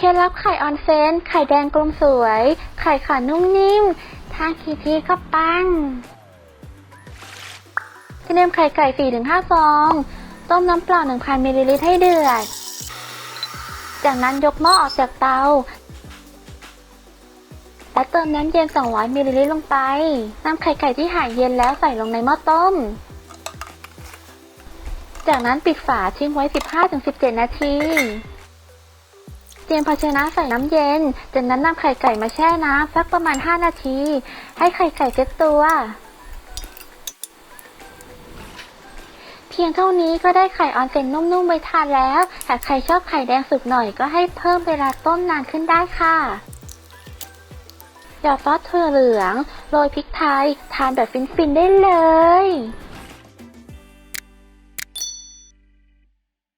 เคล็ดลับไข่ออนเซน ไข่แดงกลมสวย ไข่ขานุ่มนิ่ม ทานกี่ทีก็ปังเตรียมไข่ไก่ 4-5 ฟอง ต้มน้ำเปล่า 1,000 มิลลิลิตรให้เดือด จากนั้นยกหม้อออกจากเตา และเติมน้ำเย็น 200 มิลลิลิตรลงไป นำไข่ไก่ที่หายเย็นแล้วใส่ลงในหม้อต้ม จากนั้นปิดฝาทิ้งไว้ 15-17 นาที ยมภาชนะใส่น้ำเย็น จากนั้นนำไข่ไก่มาแช่น้ำสักประมาณ 5 นาที ให้ไข่ไก่เซ็ตตัว เพียงเท่านี้ก็ได้ไข่ออนเซ็นนุ่มๆไว้ทานแล้ว หากใครชอบไข่แดงสุกหน่อยก็ให้เพิ่มเวลาต้มนานขึ้นได้ค่ะหยอดซอสถั่วเหลือง โรยพริกไทย ทานแบบฟินๆได้เลย